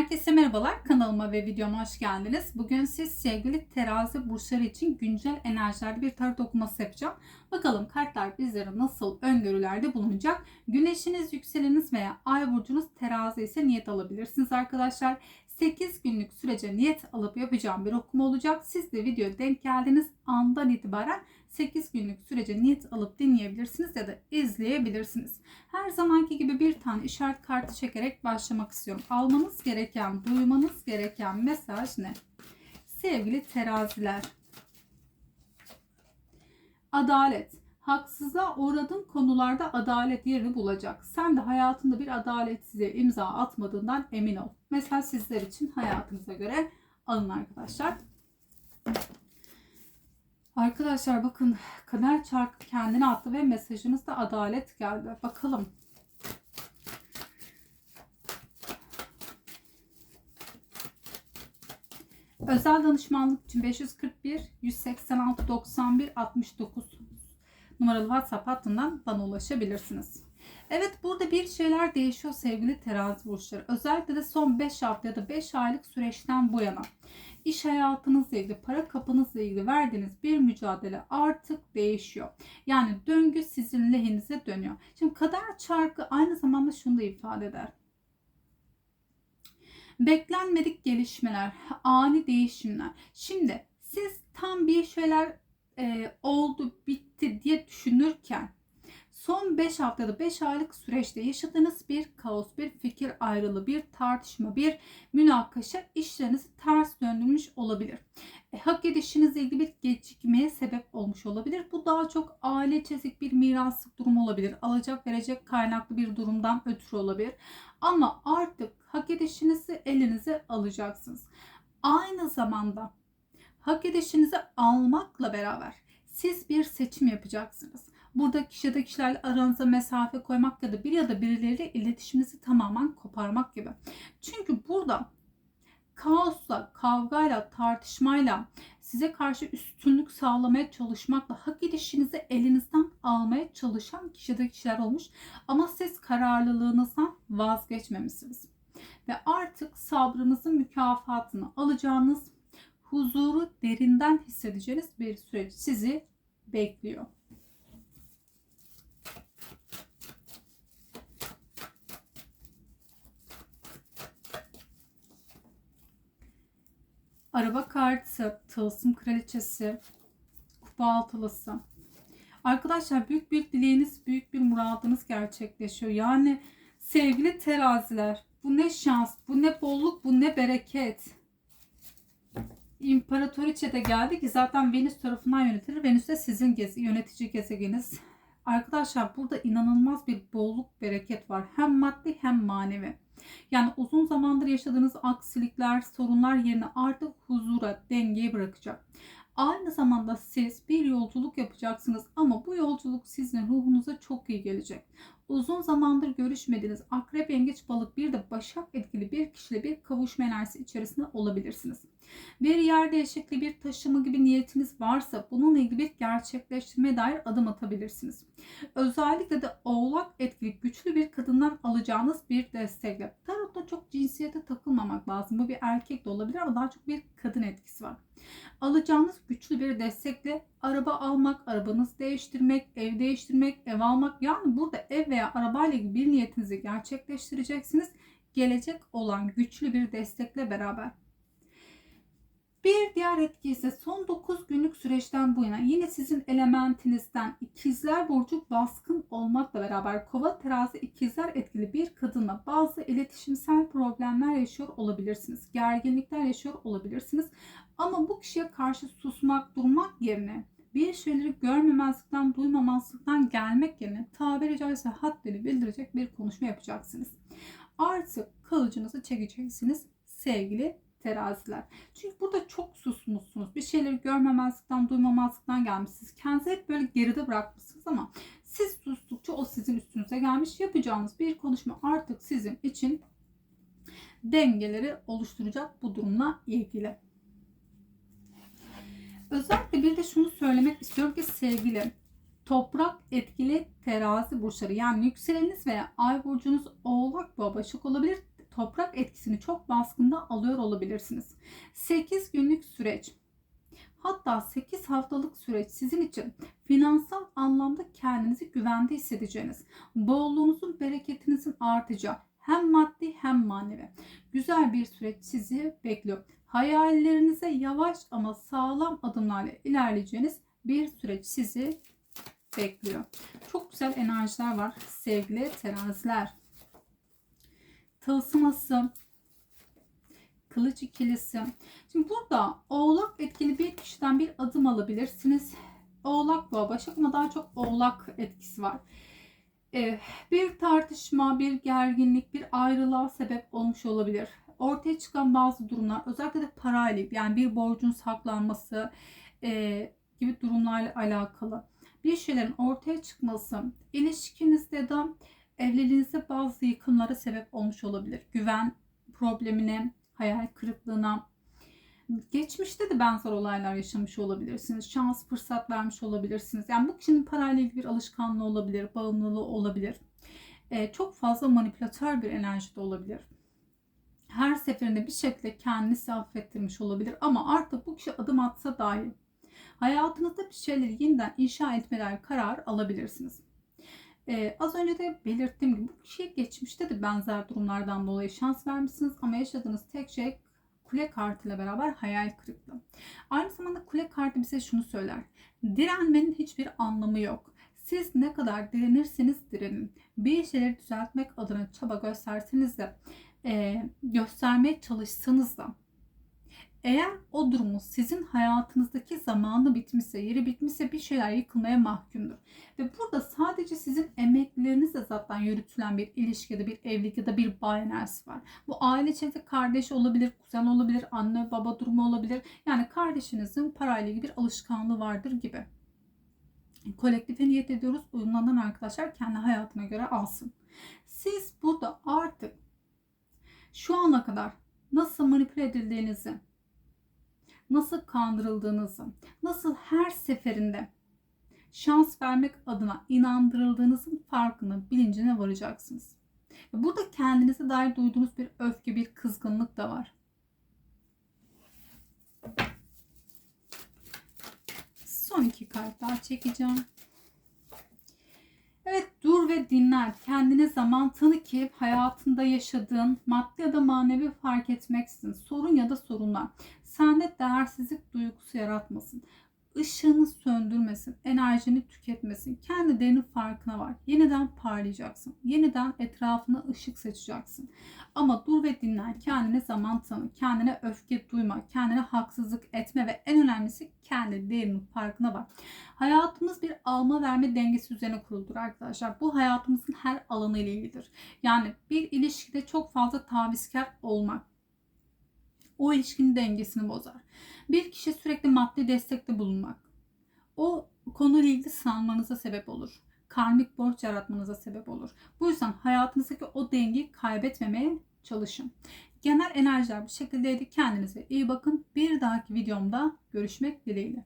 Herkese merhabalar. Kanalıma ve videoma hoş geldiniz. Bugün siz sevgili terazi burçları için güncel enerjilerde bir tarot okuması yapacağım. Bakalım kartlar bizlere nasıl öngörülerde bulunacak. Güneşiniz, yükseleniniz veya ay burcunuz terazi ise niyet alabilirsiniz arkadaşlar. 8 günlük sürece niyet alıp yapacağım bir okuma olacak. Siz de video denk geldiğiniz andan itibaren 8 günlük sürece niyet alıp dinleyebilirsiniz ya da izleyebilirsiniz. Her zamanki gibi bir tane işaret kartı çekerek başlamak istiyorum. Almanız gereken, duymanız gereken mesaj ne? Sevgili teraziler. Adalet. Haksızlığa uğradığın konularda adalet yerini bulacak. Sen de hayatında bir adaletsizliğe imza atmadığından emin ol. Mesela sizler için hayatınıza göre alın arkadaşlar. Arkadaşlar bakın kader çarkı kendine attı ve mesajınızda adalet geldi. Bakalım. Özel danışmanlık için 541 186 91 69 numaralı WhatsApp hattından bana ulaşabilirsiniz. Evet burada bir şeyler değişiyor sevgili terazi burçları. Özellikle de son 5 hafta ya da 5 aylık süreçten bu yana iş hayatınızla ilgili, para kapınızla ilgili verdiğiniz bir mücadele artık değişiyor. Yani döngü sizin lehinize dönüyor. Şimdi kader çarkı aynı zamanda şunu da ifade eder. Beklenmedik gelişmeler, ani değişimler. Şimdi siz tam bir şeyler e, oldu, bitti diye düşünürken son 5 haftada 5 aylık süreçte yaşadığınız bir kaos, bir fikir ayrılığı, bir tartışma, bir münakaşa işlerinizi ters döndürmüş olabilir. E, hak edişinizle ilgili bir gecikmeye sebep olmuş olabilir. Bu daha çok aile çezik bir miraslık durum olabilir. Alacak verecek kaynaklı bir durumdan ötürü olabilir. Ama artık hak edişinizi elinize alacaksınız. Aynı zamanda hak edişinizi almakla beraber siz bir seçim yapacaksınız. Burada kişi ya da kişilerle aranıza mesafe koymak ya da bir ya da birileriyle iletişiminizi tamamen koparmak gibi. Çünkü burada kaosla, kavgayla, tartışmayla, size karşı üstünlük sağlamaya çalışmakla hak edişinizi elinizden almaya çalışan kişi ya da kişiler olmuş. Ama siz kararlılığınızdan vazgeçmemişsiniz. Ve artık sabrınızın mükafatını alacağınız huzuru derinden hissedeceğiniz bir süreç sizi bekliyor. Araba kartı, tılsım kraliçesi, kupa altılısı. Arkadaşlar büyük bir dileğiniz, büyük bir muradınız gerçekleşiyor. Yani sevgili teraziler bu ne şans, bu ne bolluk, bu ne bereket. İmparatoriçe de geldi ki zaten Venüs tarafından yönetilir. Venüs de sizin gezi, yönetici gezegeniniz. Arkadaşlar burada inanılmaz bir bolluk, bereket var. Hem maddi hem manevi. Yani uzun zamandır yaşadığınız aksilikler, sorunlar yerine artık huzura, dengeye bırakacak. Aynı zamanda siz bir yolculuk yapacaksınız ama bu yolculuk sizin ruhunuza çok iyi gelecek. Uzun zamandır görüşmediğiniz akrep, yengeç, balık bir de başak etkili bir kişiyle bir kavuşma enerjisi içerisinde olabilirsiniz. Bir yer değişikliği, bir taşıma gibi niyetiniz varsa bununla ilgili bir gerçekleştirmeye dair adım atabilirsiniz. Özellikle de oğlak etkili güçlü bir kadından alacağınız bir destekle. Tarotta çok cinsiyete takılmamak lazım. Bu bir erkek de olabilir ama daha çok bir kadın etkisi var. Alacağınız güçlü bir destekle araba almak, arabanızı değiştirmek, ev değiştirmek, ev almak. Yani burada ev veya arabayla ilgili bir niyetinizi gerçekleştireceksiniz. Gelecek olan güçlü bir destekle beraber. Bir diğer etki ise son 9 günlük süreçten bu yana yine sizin elementinizden ikizler burcu baskın olmakla beraber kova terazi ikizler etkili bir kadınla bazı iletişimsel problemler yaşıyor olabilirsiniz. Gerginlikler yaşıyor olabilirsiniz. Ama bu kişiye karşı susmak, durmak yerine bir şeyleri görmemezlikten, duymamazlıktan gelmek yerine tabiri caizse haddini bildirecek bir konuşma yapacaksınız. Artık kılıcınızı çekeceksiniz sevgili teraziler. Çünkü burada çok susmuşsunuz. Bir şeyleri görmemezlikten, duymamazlıktan gelmişsiniz. Kendinizi hep böyle geride bırakmışsınız ama siz sustukça o sizin üstünüze gelmiş. Yapacağınız bir konuşma artık sizin için dengeleri oluşturacak bu durumla ilgili. Özellikle bir de şunu söylemek istiyorum ki sevgili toprak etkili terazi burçları yani yükseleniniz veya ay burcunuz oğlak ve başak olabilir toprak etkisini çok baskında alıyor olabilirsiniz. 8 günlük süreç hatta 8 haftalık süreç sizin için finansal anlamda kendinizi güvende hissedeceğiniz, bolluğunuzun, bereketinizin artacağı hem maddi hem manevi güzel bir süreç sizi bekliyor. Hayallerinize yavaş ama sağlam adımlarla ilerleyeceğiniz bir süreç sizi bekliyor. Çok güzel enerjiler var sevgili teraziler. Tılsıması, kılıç ikilisi. Şimdi burada oğlak etkili bir kişiden bir adım alabilirsiniz. Oğlak boğa başak ama daha çok oğlak etkisi var. Ee, bir tartışma, bir gerginlik, bir ayrılığa sebep olmuş olabilir. Ortaya çıkan bazı durumlar özellikle de parayla yani bir borcun saklanması e, gibi durumlarla alakalı bir şeylerin ortaya çıkması ilişkinizde de evliliğinizde bazı yıkımlara sebep olmuş olabilir. Güven problemine, hayal kırıklığına, geçmişte de benzer olaylar yaşamış olabilirsiniz. Şans, fırsat vermiş olabilirsiniz. Yani bu kişinin parayla ilgili bir alışkanlığı olabilir, bağımlılığı olabilir. Ee, çok fazla manipülatör bir enerji de olabilir. Her seferinde bir şekilde kendini affettirmiş olabilir ama artık bu kişi adım atsa dahi hayatınızda bir şeyleri yeniden inşa etmeler karar alabilirsiniz. Ee, az önce de belirttiğim gibi bu kişiye geçmişte de benzer durumlardan dolayı şans vermişsiniz ama yaşadığınız tek şey kule kartıyla beraber hayal kırıklığı. Aynı zamanda kule kartı bize şunu söyler. Direnmenin hiçbir anlamı yok. Siz ne kadar direnirseniz direnin. Bir şeyleri düzeltmek adına çaba gösterseniz de e, göstermeye çalışsanız da eğer o durumun sizin hayatınızdaki zamanı bitmişse, yeri bitmişse bir şeyler yıkılmaya mahkumdur. Ve burada sadece sizin emeklerinizle zaten yürütülen bir ilişki ya da bir evlilik ya da bir bağ enerjisi var. Bu aile içerisinde kardeş olabilir, kuzen olabilir, anne baba durumu olabilir. Yani kardeşinizin parayla ilgili bir alışkanlığı vardır gibi. Kolektife niyet ediyoruz. Uyumlanan arkadaşlar kendi hayatına göre alsın. Siz burada artık şu ana kadar nasıl manipüle edildiğinizi, nasıl kandırıldığınızı, nasıl her seferinde şans vermek adına inandırıldığınızın farkını, bilincine varacaksınız. Burada kendinize dair duyduğunuz bir öfke, bir kızgınlık da var. Son iki kart daha çekeceğim. Evet dur ve dinlen. Kendine zaman tanı ki hayatında yaşadığın maddi ya da manevi fark etmeksizin sorun ya da sorunlar sende değersizlik duygusu yaratmasın. Işığını söndürmesin, enerjini tüketmesin. Kendi değerinin farkına var. Yeniden parlayacaksın. Yeniden etrafına ışık seçeceksin. Ama dur ve dinlen. Kendine zaman tanı. Kendine öfke duyma. Kendine haksızlık etme ve en önemlisi kendi değerinin farkına var. Hayatımız bir alma verme dengesi üzerine kuruldur arkadaşlar. Bu hayatımızın her alanı ile ilgilidir. Yani bir ilişkide çok fazla tavizkar olmak o ilişkinin dengesini bozar. Bir kişi sürekli maddi destekte bulunmak o konuyla ilgili sanmanıza sebep olur. Karmik borç yaratmanıza sebep olur. Bu yüzden hayatınızdaki o dengeyi kaybetmemeye çalışın. Genel enerjiler bu şekildeydi. Kendinize iyi bakın. Bir dahaki videomda görüşmek dileğiyle.